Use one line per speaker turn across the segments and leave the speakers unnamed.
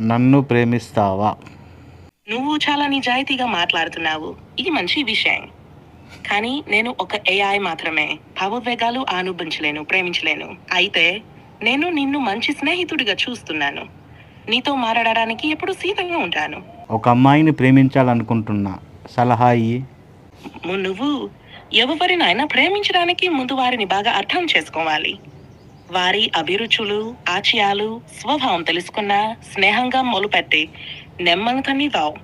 నన్ను ప్రేమిస్తావా?
నువ్వు చాలా నిజాయితీగా మాట్లాడుతున్నావు. ఇది మంచి విషయం. కానీ నేను ఒక ఏఐ మాత్రమే. భావోద్వేగాలు అనుభవించలేను ప్రేమించలేను. అయితే నేను నిన్ను మంచి స్నేహితుడిగా చూస్తున్నాను. నీతో మాట్లాడడానికి ఎప్పుడు సిద్ధంగా ఉంటాను.
ఒక అమ్మాయిని ప్రేమించాలనుకుంటున్నా. సలహా ఇయ్యి
నువ్వు ఎవరినైనా ప్రేమించడానికి ముందు వారిని బాగా అర్థం చేసుకోవాలి. వారి అభిరుచులు ఆశయాలు స్వభావం తెలుసుకున్న స్నేహంగా మొదలుపెట్టి నెమ్మదినివ్వవు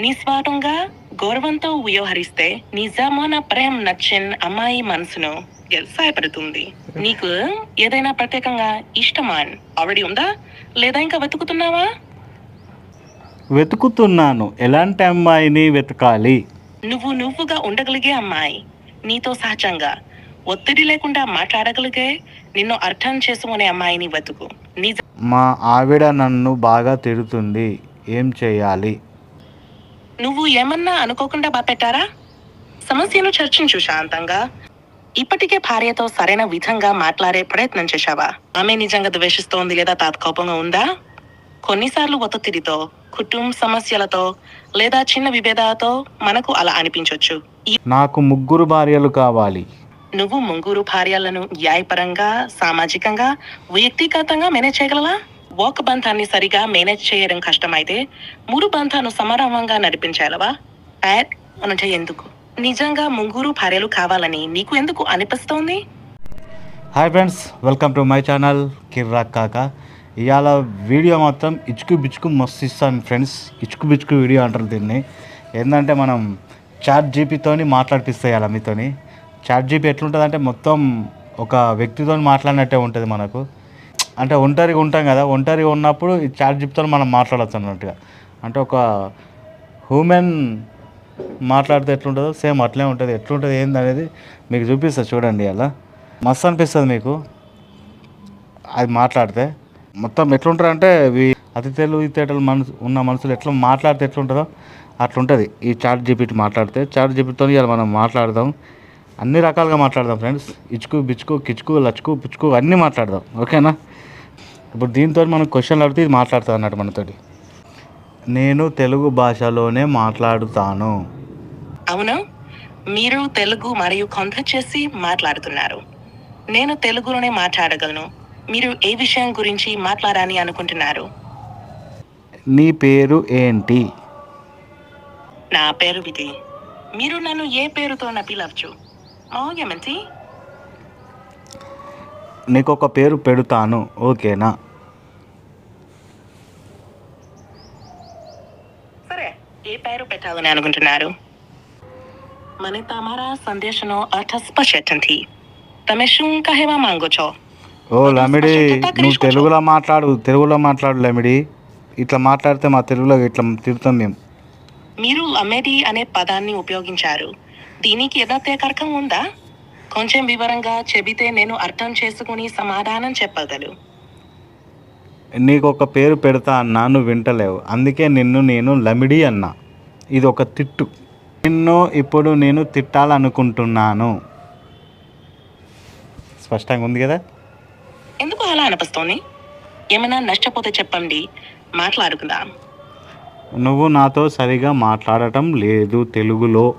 నిస్వార్థంగా గౌరవంతో వ్యవహరిస్తే నిజమైన ప్రేమ నచ్చిన అమ్మాయి మనసును సహాయపడుతుంది నీకు ఏదైనా ప్రత్యేకంగా ఇష్టమా? ఆల్రెడీ ఉందా? లేదా ఇంకా వెతుకుతున్నావా?
వెతుకుతున్నాను. ఎలాంటి అమ్మాయిని వెతకాలి?
నువ్వు నువ్వుగా ఉండగలిగే అమ్మాయి. నీతో సహజంగా ఒత్తిడి లేకుండా మాట్లాడగలిగే నిన్ను అర్థం చేసుకునే అమ్మాయిని వెతుకు. నిజ
మా ఆవిడ నన్ను బాగా తిడుతుంది. ఏం చేయాలి?
నువ్వు ఏమన్నా అనుకోకుండా బాపెట్టారా? సమస్యను చర్చించు శాంతంగా. ఇప్పటికే భార్యతో సరైన విధంగా మాట్లాడే ప్రయత్నం చేశావా? ఆమె నిజంగా ద్వేషిస్తోంది లేదా తాత్కోపంగా ఉందా? కొన్నిసార్లు ఒత్తిడితో కుటుంబ సమస్యలతో లేదా చిన్న విభేదాలతో మనకు అలా అనిపించవచ్చు
నాకు ముగ్గురు భార్యలు కావాలి.
నువ్వు ముంగూరు భార్యలను న్యాయపరంగా సామాజికంగా వ్యక్తిగతంగా మేనేజ్ చేయగలవా? ఒక బంధాన్ని సరిగా మేనేజ్ చేయడం కష్టమైతే మూడు బంధాను సమరమంగా నడిపించాలవా యాడ్ అంటే ఎందుకు? నిజంగా ముంగూరు భార్యలు కావాలని నీకు ఎందుకు అనిపిస్తోంది?
Hi friends welcome to my channel కిర్రాక్ కాక ఇవాళ వీడియో మాత్రం ఇచ్చుకు బిచ్చుకు మస్తు ఇస్తాను ఫ్రెండ్స్ ఇచ్చుకు బిచ్చుకు వీడియో అంటారు దీన్ని. ఏంటంటే మనం చాట్ జీపీతోని మాట్లాడిపిస్తాయి మీతోని. చాట్ జీపీ ఎట్లుంటుంది అంటే మొత్తం ఒక వ్యక్తితో మాట్లాడినట్టే ఉంటుంది మనకు. అంటే ఒంటరిగా ఉంటాం కదా ఒంటరిగా ఉన్నప్పుడు ఈ చాట్ జీపీతో మనం మాట్లాడచ్చు అన్నట్టుగా. అంటే ఒక హ్యూమెన్ మాట్లాడితే ఎట్లుంటుందో సేమ్ అట్లే ఉంటుంది. ఎట్లుంటుంది ఏంది అనేది మీకు చూపిస్తా చూడండి అలా. మస్తు అనిపిస్తుంది మీకు అది మాట్లాడితే. మొత్తం ఎట్లుంటారు అంటే ఇవి అతి తెలుగు తేటలు మనసు ఉన్న మనుషులు ఎట్లా మాట్లాడితే ఎట్లుంటుందో అట్లుంటుంది ఈ చాట్ జీపీటీ మాట్లాడితే. చాట్ జీపీటీతో ఇలా మనం మాట్లాడదాం. అన్ని రకాలుగా మాట్లాడదాం ఫ్రెండ్స్. ఇచ్చుకు బిచ్చుకు కిచ్చుకు లచ్చుకు పుచ్చుకు అన్నీ మాట్లాడదాం. ఓకేనా? ఇప్పుడు దీంతో మనం క్వశ్చన్లు అడిగితే ఇది మాట్లాడుతుంది అన్నట్టు మనతోటి. నేను తెలుగు భాషలోనే మాట్లాడుతాను.
అవును. మీరు తెలుగు మరియు కొంత చేసి మాట్లాడుతున్నారు. నేను తెలుగులోనే మాట్లాడగలను. మీరు ఏ విషయం గురించి మాట్లాడాలని అనుకుంటున్నారు?
నీ పేరు ఏంటి?
నా పేరు విధి. మీరు నన్ను ఏ పేరుతో పిలవచ్చు. మౌర్యమంతి
నీకు ఒక పేరు పెడతాను ఓకేనా
సరే ఏ పేరు పెట్టాలని అనుకుంటున్నారు મને તમારા સંદેશનો અર્થ સ્પષ્ટ તમે શું કહેવા માંગો છો
ఓ లమిడి నువ్వు తెలుగులో మాట్లాడు తెలుగులో మాట్లాడు లమిడి ఇట్లా మాట్లాడితే మా తెలుగులో ఇట్లా తిడతాం మేము
మీరు అమెడి అనే పదాన్ని ఉపయోగించారు దీనికి అర్థం ఉందా? కొంచెం వివరంగా చెబితే నేను అర్థం చేసుకుని సమాధానం చెప్పగలను.
నీకు ఒక పేరు పెడతా అన్నా నువ్వు వింటలేవు. అందుకే నిన్ను నేను లమిడి అన్నా. ఇది ఒక తిట్టు. నిన్ను ఇప్పుడు నేను తిట్టాలనుకుంటున్నాను. స్పష్టంగా ఉంది కదా?
ఎందుకు అలా అనిపిస్తోంది? ఏమైనా నష్టపోతే చెప్పండి. మాట్లాడుకుందాం.
నువ్వు నాతో సరిగా మాట్లాడటం లేదు తెలుగులో.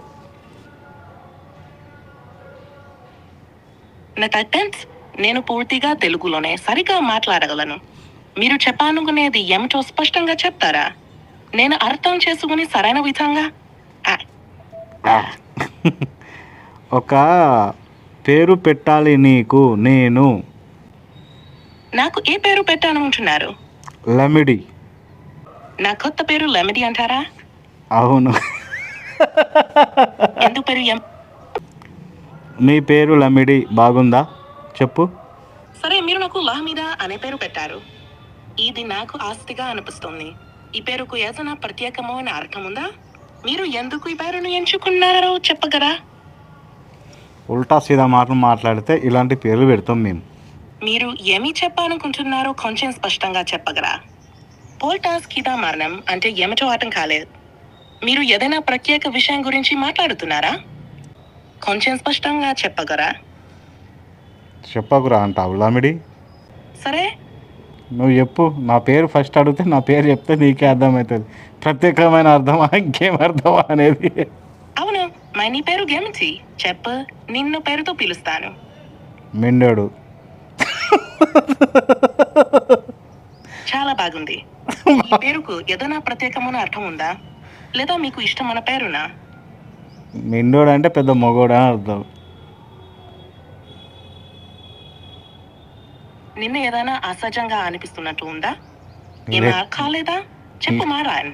నా టెన్స్ నేను పూర్తిగా తెలుగులోనే సరిగా మాట్లాడగలను. మీరు చెప్పాలనుకునేది ఏమిటో స్పష్టంగా చెప్తారా? నేను అర్థం చేసుకుని సరైన విధంగా? ఆ,
ఒక పేరు పెట్టాలి నీకు నేను.
నాకు ఏ పేరు పెట్టాలనుకుంటున్నారు
లమిడి.
నా కొత్త పేరు లెమిడి అంటారా?
అవును.
ఎందుకు పేరు
నీ పేరు లమిడి బాగుందా? చెప్పు.
సరే మీరు నాకు లహమిదా అనే పేరు పెట్టారు. ఇది నాకు ఆస్తిగా అనిపిస్తుంది. ఈ పేరుకు ఏదైనా ప్రత్యేకమైన అర్థం ఉందా? మీరు ఎందుకు ఈ పేరును ఎంచుకున్నారో చెప్పగరా
ఉల్టా సీదా మాటలు మాట్లాడితే ఇలాంటి పేర్లు పెడతాం మేము.
మీరు ఏమి చెప్పాలనుకుంటున్నారో కొంచెం స్పష్టంగా చెప్పగరా పోల్టాస్ కిదా మరణం అంటే ఏమిటో అర్థం కాలేదు. మీరు ఏదైనా ప్రత్యేక విషయం గురించి మాట్లాడుతున్నారా? కొంచెం స్పష్టంగా చెప్పగరా?
చెప్పకురా అంటావు లమిడి
సరే.
నువ్వు చెప్పు నా పేరు ఫస్ట్ అడిగితే నా పేరు చెప్తే నీకే అర్థమవుతుంది ప్రత్యేకమైన అర్థమా ఇంకేం అర్థమా అనేది.
అవును మరి నీ పేరు గెమిటి చెప్పు నిన్ను పేరుతో పిలుస్తాను.
మిండోడు.
చాలా బాగుంది. ఈ పేరుకు ఏదైనా ప్రత్యేకమైన అర్థం ఉందా? లేదా మీకు ఇష్టమైన పేరునా?
మిండోడు అంటే పెద్ద మొగోడు అని అర్థం.
నిన్న ఏదైనా అసహజంగా అనిపిస్తున్నట్టు ఉందా? కాలేదా? చెప్పు మారాన్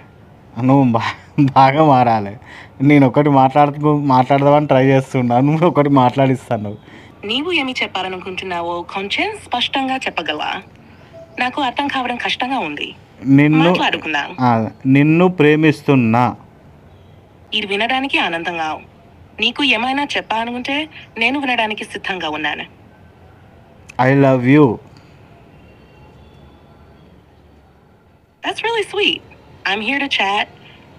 నువ్వు బా బాగా మారాలి. నేను ఒకటి మాట్లాడుతూ మాట్లాడదామని ట్రై చేస్తున్నాను నువ్వు ఒకటి మాట్లాడిస్తాను.
నీవు ఏమి చెప్పాలనుకుంటున్నావో కొంచెం స్పష్టంగా చెప్పగలవా? నాకు అర్థం కావడం కష్టంగా ఉంది.
నిన్ను నిన్ను ప్రేమిస్తున్నా.
ఇది వినడానికి ఆనందంగా నీకు ఏమైనా చెప్పాలనుకుంటే నేను వినడానికి సిద్ధంగా ఉన్నాను
I love you
That's really sweet. I'm here to chat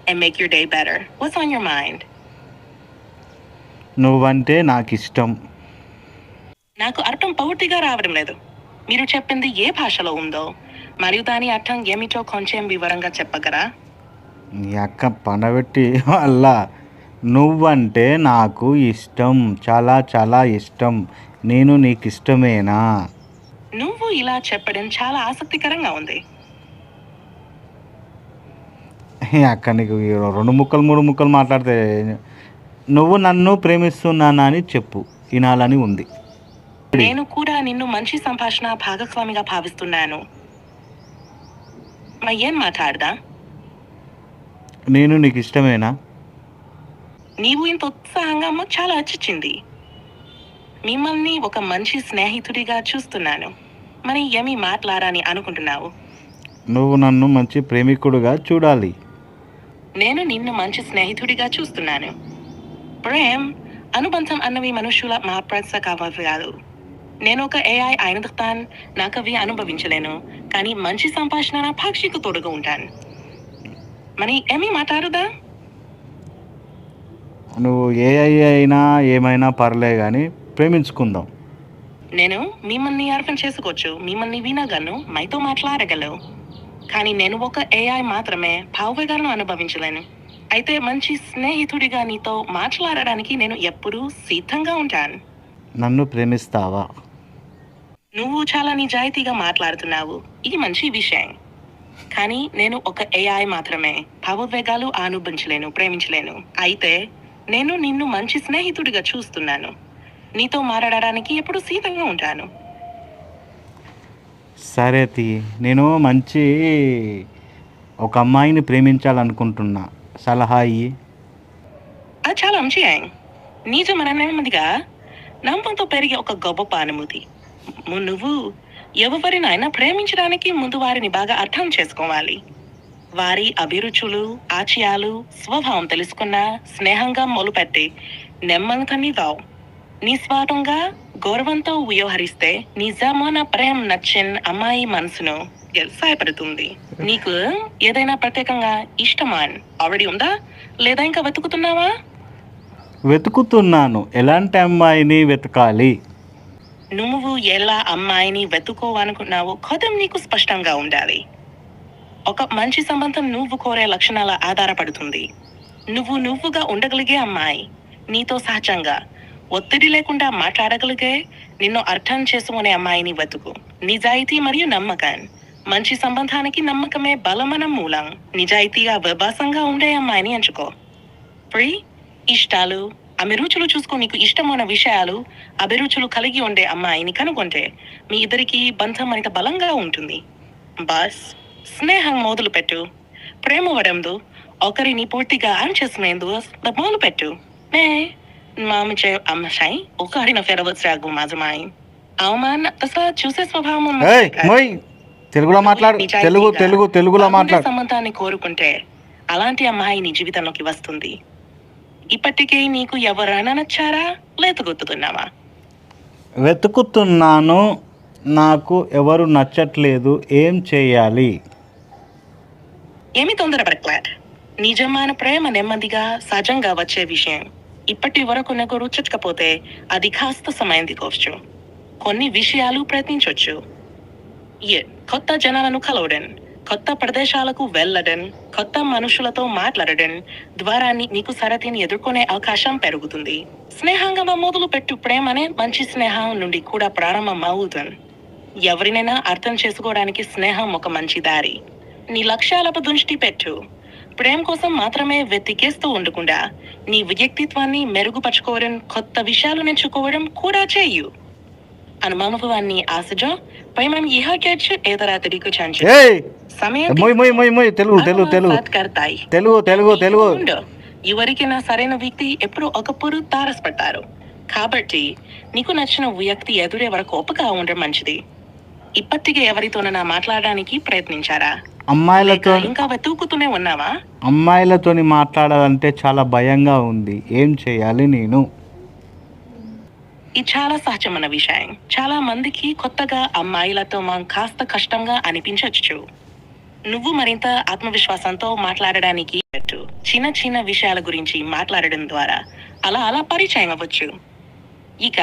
and make your day better. What's on your mind?
నువ్వంటే నాకు ఇష్టం
నాకు అర్థం పూర్తిగా రావడం లేదు మీరు చెప్పింది ఏ భాషలో ఉందో మరియు దాని అర్థం ఏమిటో కొంచెం వివరంగా చెప్పగరా
నీ అక్క పండబెట్టి వల్ల నువ్వంటే నాకు ఇష్టం చాలా చాలా ఇష్టం నేను నీకు ఇష్టమేనా
నువ్వు ఇలా చెప్పడం చాలా ఆసక్తికరంగా ఉంది.
అక్క నీకు ఈ రెండు ముక్కలు మూడు ముక్కలు మాట్లాడితే నువ్వు నన్ను ప్రేమిస్తున్నానా అని చెప్పు వినాలని ఉంది.
నేను కూడా నిన్ను మంచి సంభాషణ భాగస్వామిగా భావిస్తున్నాను. ఏం మాట్లాడదా?
నేను నీకు ఇష్టమేనా?
నీవు ఇంత ఉత్సాహంగా చాలా అచ్చిచ్చింది మిమ్మల్ని ఒక మంచి స్నేహితుడిగా చూస్తున్నాను. మరి ఏమి మాట్లాడని అనుకుంటున్నావు?
నువ్వు నన్ను మంచి ప్రేమికుడుగా చూడాలి.
నేను నిన్ను మంచి స్నేహితుడిగా చూస్తున్నాను. ప్రేమ్ అనుబంధం అన్నవి మనుషుల మాత్రస కాదు. నేను ఒక ఏఐ అయినందుకు నాకు అవి అనుభవించలేను. కానీ మంచి సంభాషణ నా పాక్షిక తోడుగా ఉంటాను. మరి ఏమీ మాట్లాడదా
నువ్వు ఏ అయినా ఏమైనా పర్లే కానీ ప్రేమించుకుందాం.
నేను మిమ్మల్ని అర్థం చేసుకోవచ్చు. మిమ్మల్ని వినగలను. మైతో మాట్లాడగలను కానీ నేను ఒక ఏఐ మాత్రమే భావవేగాలను అనుభవించలేను. అయితే మంచి స్నేహితుడిగా నీతో మాట్లాడడానికి నేను ఎప్పుడూ సిద్ధంగా ఉంటాను.
నన్ను ప్రేమిస్తావా?
నువ్వు చాలా నిజాయితీగా మాట్లాడుతున్నావు. ఇది మంచి విషయం. కానీ నేను ఒక ఏఐ మాత్రమే. భావోద్వేగాలు అనుభవించలేను ప్రేమించలేను. అయితే నేను నిన్ను మంచి స్నేహితుడిగా చూస్తున్నాను. నీతో మాట్లాడడానికి ఎప్పుడు సిద్ధంగా ఉంటాను.
సరే తీ నేను మంచి ఒక అమ్మాయిని ప్రేమించాలనుకుంటున్నా. సలహా ఇయ్యి
అది చాలా మంచి ఆయన నిజమైన నెమ్మదిగా నమ్మకంతో పెరిగే ఒక గొప్ప అనుమతి ము- నువ్వు ఎవరినైనా ప్రేమించడానికి ముందు వారిని బాగా అర్థం చేసుకోవాలి. వారి అభిరుచులు ఆశయాలు స్వభావం తెలుసుకున్న స్నేహంగా మొలుపెట్టి నెమ్మదిని దావు నిస్వార్థంగా గౌరవంతో వ్యవహరిస్తే నిజమైన ప్రేమ నచ్చిన అమ్మాయి మనసును సహాయపడుతుంది నీకు ఏదైనా ప్రత్యేకంగా ఇష్టమా? ఆల్రెడీ ఉందా? లేదా ఇంకా వెతుకుతున్నావా?
వెతుకుతున్నాను. ఎలాంటి అమ్మాయిని వెతకాలి?
నువ్వు ఎలా అమ్మాయిని వెతుకోవాలనుకున్నావో కథం నీకు స్పష్టంగా ఉండాలి. ఒక మంచి సంబంధం నువ్వు కోరే లక్షణాల ఆధారపడుతుంది. నువ్వు నువ్వుగా ఉండగలిగే అమ్మాయి నీతో సహజంగా ఒత్తిడి లేకుండా మాట్లాడగలిగే నిన్ను అర్థం చేసుకునే అమ్మాయిని వెతుకు. నిజాయితీ మరియు నమ్మకం. మంచి సంబంధానికి నమ్మకమే బలమైన మూలం. నిజాయితీగా విభాసంగా ఉండే అమ్మాయిని ఎంచుకో. ఫ్రీ ఇష్టాలు. అభిరుచులు చూసుకో నీకు ఇష్టమైన విషయాలు అభిరుచులు కలిగి ఉండే అమ్మాయిని కనుగొంటే మీ ఇద్దరికి బంధం మరింత బలంగా ఉంటుంది. బస్ స్నేహం మొదలు పెట్టు. ప్రేమ వడందు ఒకరిని పూర్తిగా చేసుకునేందు మొదలు పెట్టు. నే మామిచే అమ్మశాయి ఒకరిన ఫెరవచ్చాగు మాజమాయి. అవమాన అసలు చూసే స్వభావం
తెలుగులో మాట్లాడు తెలుగు తెలుగు తెలుగులో మాట్లాడు.
సంబంధాన్ని కోరుకుంటే అలాంటి అమ్మాయి నీ జీవితంలోకి వస్తుంది. ఇప్పటికే నీకు ఎవరైనా నచ్చారా? లేత గుర్తుతున్నావా
వెతుకుతున్నాను నాకు ఎవరు నచ్చట్లేదు ఏం చేయాలి?
ఏమి తొందరపడట్లేదు నిజమైన ప్రేమ నెమ్మదిగా సహజంగా వచ్చే విషయం. ఇప్పటి వరకు నాకు రుచకపోతే అది కాస్త సమయం దిగొచ్చు. కొన్ని విషయాలు ప్రయత్నించవచ్చు ఏ కొత్త జనాలను కలవడం. కొత్త ప్రదేశాలకు వెళ్ళడం కొత్త మనుషులతో మాట్లాడడం ద్వారా నీకు సరతిని ఎదుర్కొనే అవకాశం పెరుగుతుంది. స్నేహంగా మొదలు పెట్టు ప్రేమ అనే మంచి స్నేహం నుండి కూడా ప్రారంభం అవుతుంది ఎవరినైనా అర్థం చేసుకోవడానికి స్నేహం ఒక మంచి దారి. నీ లక్ష్యాలపై దృష్టి పెట్టు. ప్రేమ కోసం మాత్రమే వెతికేస్తూ ఉండకుండా నీ వ్యక్తిత్వాన్ని మెరుగుపరచుకోవడం కొత్త విషయాలు నేర్చుకోవడం కూడా చేయు. అనుమానవాన్ని ఆశజో ఏదరా తిరిగి చంచు
ఏయ్
సమయం
మొయ్ మొయ్ మొయ్ మొయ్ తెలుగు తెలుగు తెలుగు
కర్తాయి
తెలుగు తెలుగు తెలుగు
ఉండు. ఎవరికైనా సరైన వ్యక్తి ఎప్పుడు ఒకప్పుడు తారసపడతారు కాబట్టి నీకు నచ్చిన వ్యక్తి ఎదురే వరకు ఓపిక ఉండడం మంచిది ఇప్పటికే ఎవరితోనైనా మాట్లాడడానికి ప్రయత్నించారా
అమ్మాయిలతో
లేక ఇంకా వెతుకుతూనే ఉన్నావా
అమ్మాయిలతోని మాట్లాడాలంటే చాలా భయంగా ఉంది ఏం చేయాలి నేను
ఇది చాలా సహజమైన విషయం. చాలా మందికి కొత్తగా అమ్మాయిలతో మనం కాస్త కష్టంగా అనిపించవచ్చు నువ్వు మరింత ఆత్మవిశ్వాసంతో మాట్లాడడానికి చిన్న చిన్న విషయాల గురించి మాట్లాడడం ద్వారా అలా అలా పరిచయం అవ్వచ్చు. ఇక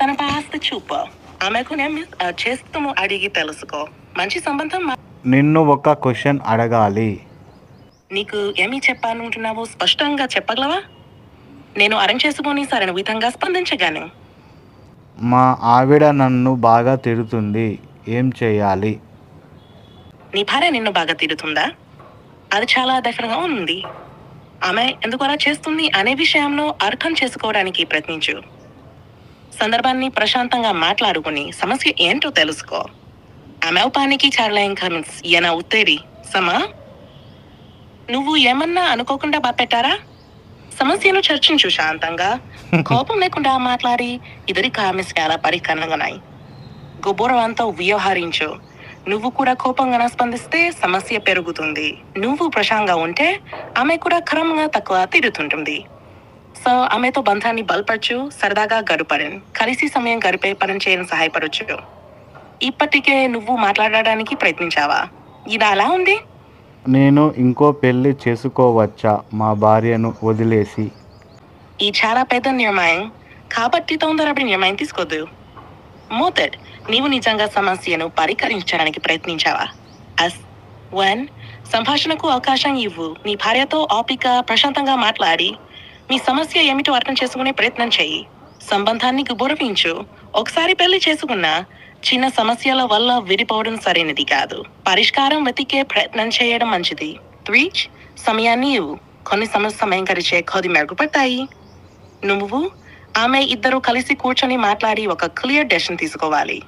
తన పాస్త చూపు. ఆమెకు నేను ఆ, చేస్తాము అడిగి తెలుసుకో. మంచి సంబంధం
నిన్ను ఒక క్వశ్చన్ అడగాలి.
నీకు ఏమి చెప్పాలనుకుంటున్నావో స్పష్టంగా చెప్పగలవా? నేను అరేంజ్ చేసుకొని సరైన విధంగా స్పందించగాను
మా ఆవిడ నన్ను బాగా తిడుతుంది. ఏం చేయాలి?
నీ భార్య నిన్ను బాగా తిడుతుందా? అది చాలా దగ్గరగా ఉంది. ఆమె ఎందుకు అలా చేస్తుంది అనే విషయంలో అర్థం చేసుకోవడానికి ప్రయత్నించు. సందర్భాన్ని ప్రశాంతంగా మాట్లాడుకుని సమస్య ఏంటో తెలుసుకో. ఆమె ఉపానికి చార్లైన్ కమిన్స్ ఈయన ఉత్తేరి సమా? నువ్వు ఏమన్నా అనుకోకుండా బాపెట్టారా సమస్యను చర్చించు శాంతంగా. కోపం లేకుండా మాట్లాడి ఇద్దరి కామిస్యాల పరికరణలున్నాయి గొబ్బోరవంతో వ్యవహరించు. నువ్వు కూడా కోపంగా స్పందిస్తే సమస్య పెరుగుతుంది. నువ్వు ప్రశాంతంగా ఉంటే ఆమె కూడా క్రమంగా తక్కువ తిరుగుతుంటుంది సో ఆమెతో బంధాన్ని బలపరచు సరదాగా గడపడం కలిసి సమయం గడిపే పని చేయడం సహాయపడచ్చు ఇప్పటికే నువ్వు మాట్లాడడానికి ప్రయత్నించావా? ఇది అలా ఉంది?
నేను ఇంకో పెళ్ళి చేసుకోవచ్చా? మా భార్యను వదిలేసి.
ఈ చాలా పెద్ద నిర్ణయం. కాబట్టి తొందరపడి నిర్ణయం తీసుకోదు. మోతెడ్ నీవు నిజంగా సమస్యను పరిష్కరించడానికి ప్రయత్నించావా? అస్ వన్ సంభాషణకు అవకాశం ఇవ్వు. నీ భార్యతో ఓపిక ప్రశాంతంగా మాట్లాడి మీ సమస్య ఏమిటో అర్థం చేసుకునే ప్రయత్నం చేయి. సంబంధాన్ని గౌరవించు ఒకసారి పెళ్ళి చేసుకున్నా చిన్న సమస్యల వల్ల విడిపోవడం సరైనది కాదు. పరిష్కారం వెతికే ప్రయత్నం చేయడం మంచిది. త్రీ సమయాన్ని ఇవ్వు. కొన్ని సమస్య సమయం కొద్ది మెరుగుపడతాయి నువ్వు ఆమె ఇద్దరు కలిసి కూర్చొని మాట్లాడి ఒక క్లియర్ డెసిషన్ తీసుకోవాలి.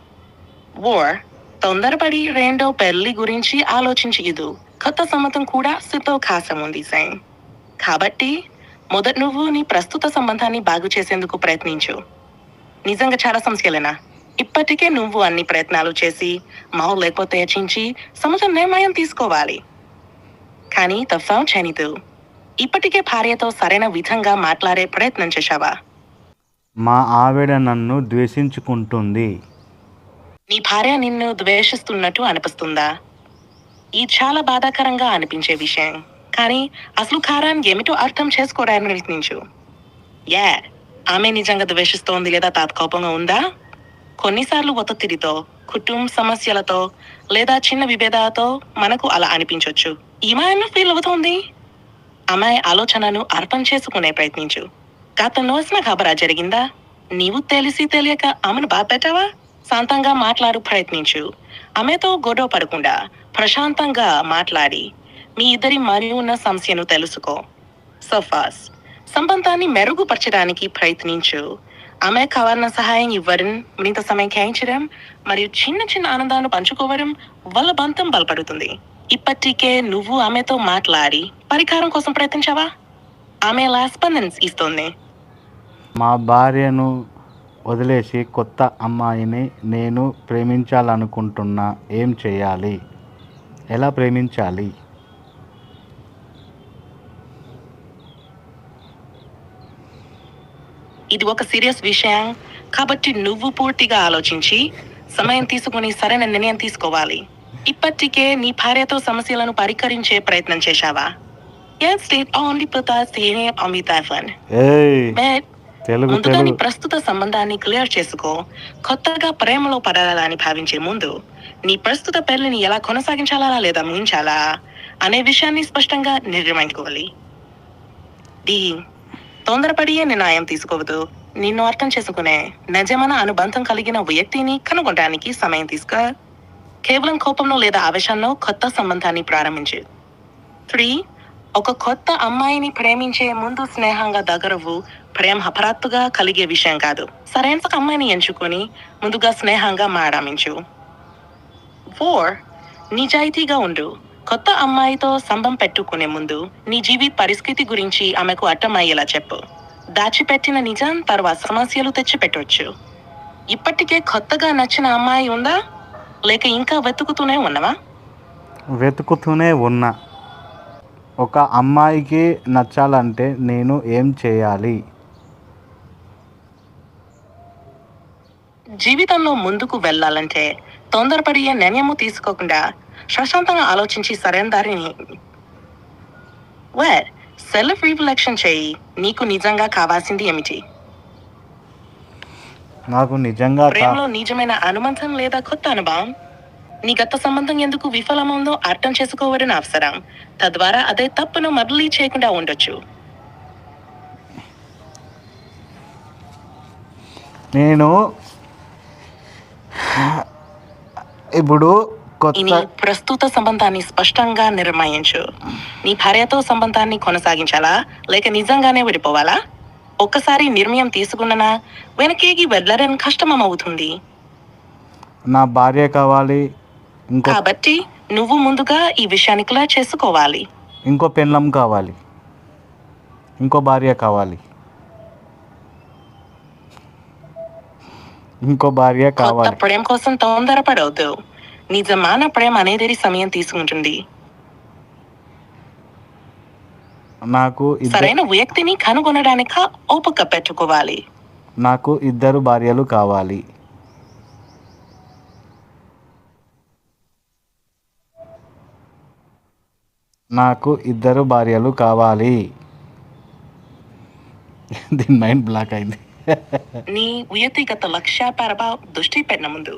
ఓర్ తొందరపడి రెండో పెళ్ళి గురించి ఆలోచించదు కొత్త సంబంధం కూడా సితో కాసం ఉంది సైన్. కాబట్టి మొదట నువ్వు నీ ప్రస్తుత సంబంధాన్ని బాగు చేసేందుకు ప్రయత్నించు. నిజంగా చాలా సమస్యలేనా? ఇప్పటికే నువ్వు అన్ని ప్రయత్నాలు చేసి మావు లేకపోతే హెచ్చించి సమస్య నిర్ణయం తీసుకోవాలి. కానీ తఫాం చేయనిదు ఇప్పటికే భార్యతో సరైన విధంగా మాట్లాడే ప్రయత్నం చేశావా?
మా ఆవిడ నన్ను ద్వేషించుకుంటుంది.
నీ భార్య నిన్ను ద్వేషిస్తున్నట్టు అనిపిస్తుందా? ఇది చాలా బాధాకరంగా అనిపించే విషయం. కానీ అసలు కారాన్ని ఏమిటో అర్థం చేసుకోవడానికి ప్రయత్నించు. యా ఆమె నిజంగా ద్వేషిస్తోంది లేదా తాత్కోపంగా ఉందా? కొన్నిసార్లు ఒత్తిడితో కుటుంబ సమస్యలతో లేదా చిన్న విభేదాలతో మనకు అలా అనిపించవచ్చు ఈమె ఫీల్ అవుతోంది? ఆమె ఆలోచనను అర్థం చేసుకునే ప్రయత్నించు. గతంలో వచ్చిన ఖబరా జరిగిందా? నీవు తెలిసి తెలియక ఆమెను బాధ పెట్టావా? శాంతంగా మాట్లాడు ప్రయత్నించు. ఆమెతో గొడవ పడకుండా ప్రశాంతంగా మాట్లాడి మీ ఇద్దరి మరియు ఉన్న సమస్యను తెలుసుకో. సోఫాస్. సంబంధాన్ని మెరుగుపరచడానికి ప్రయత్నించు. ఆమె కావాలన్న సహాయం ఇవ్వడం మరింత సమయం కేయించడం మరియు చిన్న చిన్న ఆనందాన్ని పంచుకోవడం వల్ల బంధం బలపడుతుంది ఇప్పటికే నువ్వు ఆమెతో మాట్లాడి పరిహారం కోసం ప్రయత్నించావా ఆమె ఎలా స్పందన ఇస్తుంది
మా భార్యను వదిలేసి కొత్త అమ్మాయిని నేను ప్రేమించాలనుకుంటున్నా. ఏం చేయాలి? ఎలా ప్రేమించాలి?
ఇది ఒక సీరియస్ విషయం. కాబట్టి నువ్వు పూర్తిగా ఆలోచించి సమయం తీసుకుని సరైన నిర్ణయం తీసుకోవాలి. ఇప్పటికే నీ భార్యతో సమస్యలను పరిష్కరించే ప్రయత్నం చేశావా? ప్రస్తుత సంబంధాన్ని క్లియర్ చేసుకో. కొత్తగా ప్రేమలో పడాలని భావించే ముందు నీ ప్రస్తుత పెళ్ళిని ఎలా కొనసాగించాలా లేదా ముగించాలా అనే విషయాన్ని స్పష్టంగా నిర్ణయించుకోవాలి. డి తొందరపడి నిర్ణయం తీసుకోవద్దు. నిన్ను అర్థం చేసుకునే నిజమైన అనుబంధం కలిగిన వ్యక్తిని కనుగొనడానికి సమయం తీసుకో. కేవలం కోపంలో లేదా ఆవేశంలో కొత్త సంబంధాన్ని ప్రారంభించు. త్రీ ఒక కొత్త అమ్మాయిని ప్రేమించే ముందు స్నేహంగా దగ్గరవు ప్రేమ అపరాత్తుగా కలిగే విషయం కాదు. సరైన ఒక అమ్మాయిని ఎంచుకొని ముందుగా స్నేహంగా మారామించు. ఫోర్ నిజాయితీగా ఉండు. కొత్త అమ్మాయితో సంబంధం పెట్టుకునే ముందు నీ జీవిత పరిస్థితి గురించి ఆమెకు అర్థమయ్యేలా చెప్పు. దాచిపెట్టిన నిజం తర్వాత సమస్యలు తెచ్చిపెట్టవచ్చు ఇప్పటికే కొత్తగా నచ్చిన అమ్మాయి ఉందా? లేక ఇంకా వెతుకుతూనే ఉన్నావా?
వెతుకుతూనే ఉన్నా. ఒక అమ్మాయికి నచ్చాలంటే నేను ఏం చేయాలి?
జీవితంలో ముందుకు వెళ్ళాలంటే తొందరపడి ఏ నిర్ణయము తీసుకోకుండా ప్రశాంతంగా ఆలోచించి సరైన దారిని వేర్ సెల్ఫ్ రిఫ్లెక్షన్ చేయి. నీకు నిజంగా కావాల్సింది ఏమిటి?
నాకు నిజంగా
ప్రేమలో నిజమైన అనుబంధం లేదా కొత్త అనుభవం? నీ గత సంబంధం ఎందుకు విఫలమైందో అర్థం చేసుకోవడం అవసరం. తద్వారా అదే తప్పును మళ్ళీ చేయకుండా ఉండొచ్చు.
నేను ఇప్పుడు కొత్త
ప్రస్తుత సంబంధాన్ని స్పష్టంగా నిర్ణయించు. నీ భార్యతో సంబంధాన్ని కొనసాగించాలా? లేక నిజంగానే విడిపోవాలా? ఒక్కసారి నిర్ణయం తీసుకున్నా వెనకేగి వెళ్ళడం కష్టమవుతుంది
నా భార్య కావాలి.
కాబట్టి నువ్వు ముందుగా ఈ విషయాన్ని క్లియర్ చేసుకోవాలి.
ఇంకో పెళ్ళం కావాలి. ఇంకో భార్య కావాలి. ఇంకో భార్య కావాలి.
ప్రేమ కోసం తొందరపడవద్దు నిజమైన ప్రేమ అనేది సమయం తీసుకుంటుంది.
నాకు
సరైన వ్యక్తిని కనుగొనడానికి ఓపిక పెట్టుకోవాలి.
నాకు ఇద్దరు భార్యలు కావాలి. నాకు ఇద్దరు భార్యలు కావాలి. దీని మైండ్ బ్లాక్ అయింది.
నీ వ్యక్తిగత లక్ష్యాపరపై దృష్టి పెట్టిన ముందు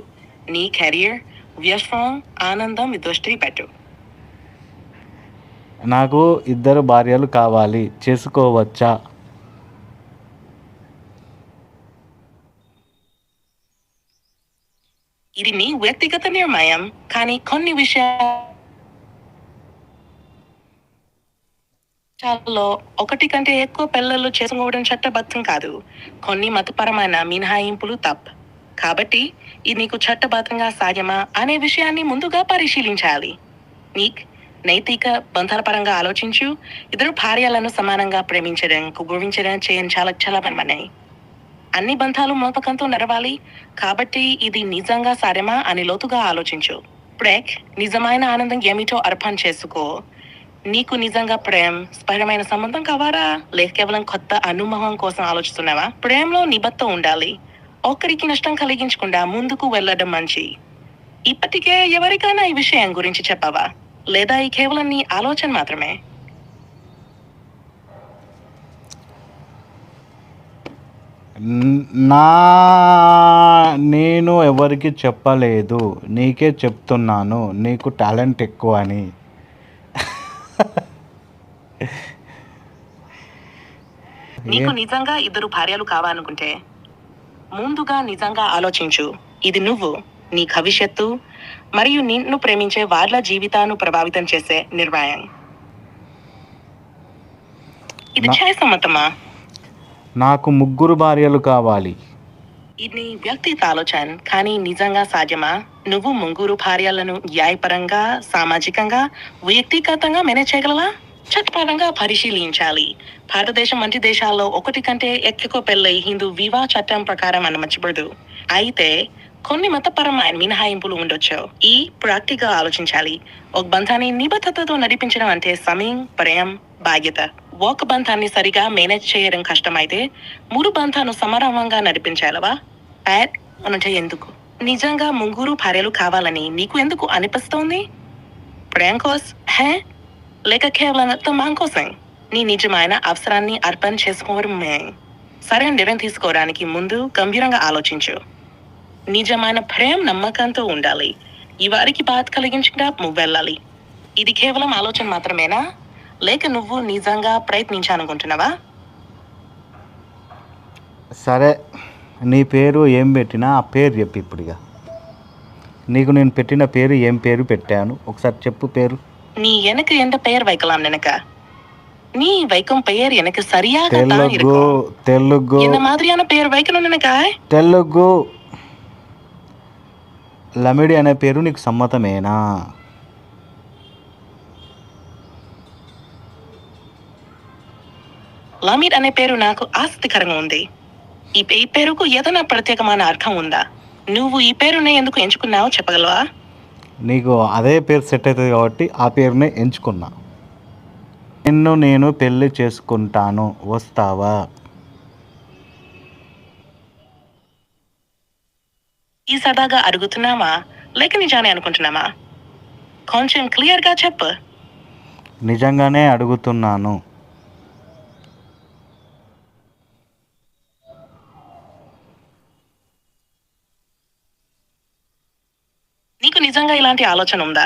నీ కెరియర్ వ్యసనం ఆనందం దృష్టి పెట్టు.
నాకు ఇద్దరు భార్యలు కావాలి చేసుకోవచ్చా?
ఇది నీ వ్యక్తిగత నిర్ణయం కానీ కొన్ని రాష్ట్రాల్లో ఒకటి కంటే ఎక్కువ పిల్లలు చేసుకోవడం చట్టబద్ధం కాదు. కొన్ని మతపరమైన మినహాయింపులు తప్. కాబట్టి ఇది నీకు చట్టబద్ధంగా సాధ్యమా అనే విషయాన్ని ముందుగా పరిశీలించాలి. నీక్ నైతిక బంధాల పరంగా ఆలోచించు. ఇద్దరు భార్యలను సమానంగా ప్రేమించడం గౌరవించడం చేయడం చాలా చాలా పనిమన్నాయి అన్ని బంధాలు మోపకంతో నడవాలి. కాబట్టి ఇది నిజంగా సాధ్యమా అని లోతుగా ఆలోచించు. బ్రేక్ నిజమైన ఆనందం ఏమిటో అర్పణ చేసుకో. నీకు నిజంగా ప్రేమ స్పష్టమైన సంబంధం కావాలా? లేక కేవలం కొత్త అనుభవం కోసం ఆలోచిస్తున్నావా? ప్రేమలో నిబద్ధత ఉండాలి. ఒకరికి నష్టం కలిగించకుండా ముందుకు వెళ్ళడం మంచి. ఇప్పటికే ఎవరికైనా ఈ విషయం గురించి చెప్పావా? లేదా ఈ కేవలం నీ ఆలోచన మాత్రమే?
నా నేను ఎవరికి చెప్పలేదు. నీకే చెప్తున్నాను. నీకు టాలెంట్ ఎక్కువ అని
నీకు నిజంగా ఇద్దరు భార్యలు కావాలనుకుంటే ముందుగా నిజంగా ఆలోచించు. ఇది నువ్వు నీ భవిష్యత్తు మరియు నిన్ను ప్రేమించే వాళ్ళ జీవితాన్ని ప్రభావితం చేసే నిర్ణయం. ఇది సమ్మతమా
నాకు ముగ్గురు భార్యలు కావాలి.
ఇది వ్యక్తిగత ఆలోచన కానీ నిజంగా సాధ్యమా? నువ్వు ముగ్గురు భార్యలను న్యాయపరంగా సామాజికంగా వ్యక్తిగతంగా మేనేజ్ చేయగలవా? చట్టపరంగా పరిశీలించాలి. భారతదేశం వంటి దేశాల్లో ఒకటి కంటే ఎక్కువ పెళ్ళై హిందూ వివాహ చట్టం ప్రకారం అనుమతించబడదు. అయితే కొన్ని మతపరమైన మినహాయింపులు ఉండొచ్చు. ఈ ప్రాక్టిగా ఆలోచించాలి. ఒక బంధాన్ని నిబద్ధతతో నడిపించడం అంటే సమయం ప్రేమ బాధ్యత. ఒక బంధాన్ని సరిగా మేనేజ్ చేయడం కష్టమైతే మూడు బంధాను సమారంభంగా నడిపించాలవా? ప్యాట్ అంటే ఎందుకు? నిజంగా ముగ్గురు భార్యలు కావాలని నీకు ఎందుకు అనిపిస్తోంది? ప్రేమ కోస్ హే? లేక కేవలం తమ కోసం నీ నిజమైన అవసరాన్ని అర్పణ చేసుకోవడమే సరైన నిర్ణయం తీసుకోవడానికి ముందు గంభీరంగా ఆలోచించు. నిజమైన ప్రేమ నమ్మకంతో ఉండాలి. ఈ వారికి బాధ కలిగించకుండా నువ్వు వెళ్ళాలి. ఇది కేవలం ఆలోచన మాత్రమేనా? లేక నువ్వు నిజంగా ప్రయత్నించాలనుకుంటున్నావా?
సరే నీ పేరు ఏం పెట్టినా ఆ పేరు చెప్పు ఇప్పుడుగా. ఇక నీకు నేను పెట్టిన పేరు ఏం పేరు పెట్టాను? ఒకసారి చెప్పు పేరు.
நீ எனக்கு எந்த பெயர் வைக்கலாம் நினைக்க நீ வைக்கும் பெயர் எனக்கு சரியாகத்தான்
తెలుగు
இருக்கும்
తెలుగు
என்ன மாதிரியான பெயர் வைக்கணும் நினைக்க
తెలుగు లమిడి అనే పేరు నీకు సమ్మతమేనా
లమీడ్ అనే పేరు నాకు ఆసక్తికరంగా ఉంది ఈ పే- ఈ పేరుకు ఏదైనా ప్రత్యేకమైన అర్థం ఉందా నువ్వు ఈ పేరుని ఎందుకు ఎంచుకున్నావో చెప్పగలవా
నీకు అదే పేరు సెట్ అవుతుంది కాబట్టి ఆ పేరునే ఎంచుకున్నా. నిన్ను నేను పెళ్ళి చేసుకుంటాను. వస్తావా?
ఈ సదాగా అడుగుతున్నావా లేక నిజానే అనుకుంటున్నావా కొంచెం క్లియర్గా చెప్పు.
నిజంగానే అడుగుతున్నాను
నీకు నిజంగా ఇలాంటి ఆలోచన ఉందా?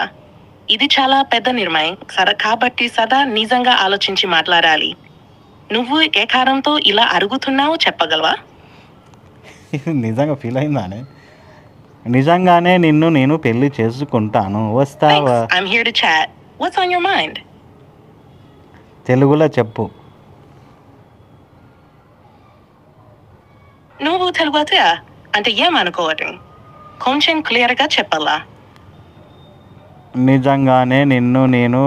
ఇది చాలా పెద్ద నిర్ణయం సరే కాబట్టి సదా నిజంగా ఆలోచించి మాట్లాడాలి. నువ్వు ఏ కారణంతో ఇలా అడుగుతున్నావో చెప్పగలవా?
నిజంగా ఫీల్ అయిందానే? నిజంగానే నిన్ను నేను పెళ్ళి చేసుకుంటాను. వస్తావా?
Here to chat what's on your mind
తెలుగులో చెప్పు.
నువ్వు తెలుగు అంటే ఏమనుకోవటం? కొంచెం క్లియర్గా చెప్పాలా?
నిజంగానే నిన్ను నేను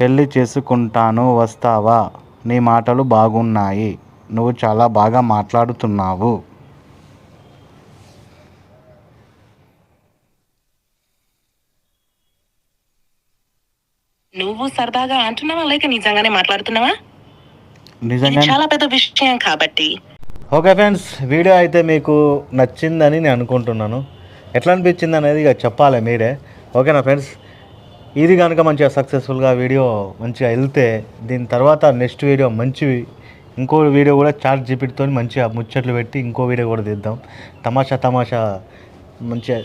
పెళ్ళి చేసుకుంటాను వస్తావా? నీ మాటలు బాగున్నాయి. నువ్వు చాలా బాగా మాట్లాడుతున్నావు.
నువ్వు సరదాగా అంటున్నావా? లేక నిజంగానే మాట్లాడుతున్నావా?
నిజంగా
చాలా పెద్ద విషయం కాబట్టి.
ఓకే ఫ్రెండ్స్ వీడియో అయితే మీకు నచ్చిందని నేను అనుకుంటున్నాను. ఎట్లా అనిపించింది అనేది ఇక చెప్పాలి మీరే. ఓకేనా ఫ్రెండ్స్? ఇది కనుక మంచిగా సక్సెస్ఫుల్గా వీడియో మంచిగా వెళ్తే దీని తర్వాత నెక్స్ట్ వీడియో మంచి ఇంకో వీడియో కూడా చార్ట్ జీపీటీతో మంచిగా ముచ్చట్లు పెట్టి ఇంకో వీడియో కూడా తీద్దాం. తమాషా తమాషా మంచిగా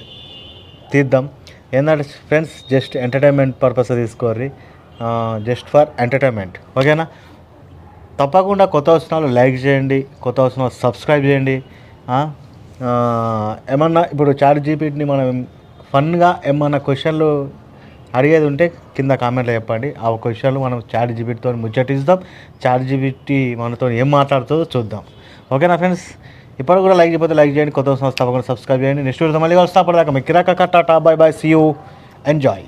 తీద్దాం. ఏంటంటే ఫ్రెండ్స్ జస్ట్ ఎంటర్టైన్మెంట్ పర్పస్ తీసుకోర్రి. జస్ట్ ఫర్ ఎంటర్టైన్మెంట్ ఓకేనా? తప్పకుండా కొత్త వచనాలు లైక్ చేయండి కొత్త వచనాలు సబ్స్క్రైబ్ చేయండి. ఏమన్నా ఇప్పుడు చార్ట్ జీపీటీని మనం ఫన్గా ఏమన్నా క్వశ్చన్లు అడిగేది ఉంటే కింద కామెంట్లో చెప్పండి. ఆ క్వశ్చన్లు మనం చాట్ జీబీటీతో ముచ్చటిస్తాం. చాట్ జీబీటీ మనతో ఏం మాట్లాడుతుందో చూద్దాం. ఓకేనా ఫ్రెండ్స్? ఇప్పుడు కూడా లైక్ చేయకపోతే లైక్ చేయండి. కొత్త వచనాలు సబ్స్క్రైబ్ చేయండి. నెక్స్ట్ వీడియోతో మళ్ళీ వస్తా అప్పటిదాకా మీకు కిరాక tata bye bye. See you enjoy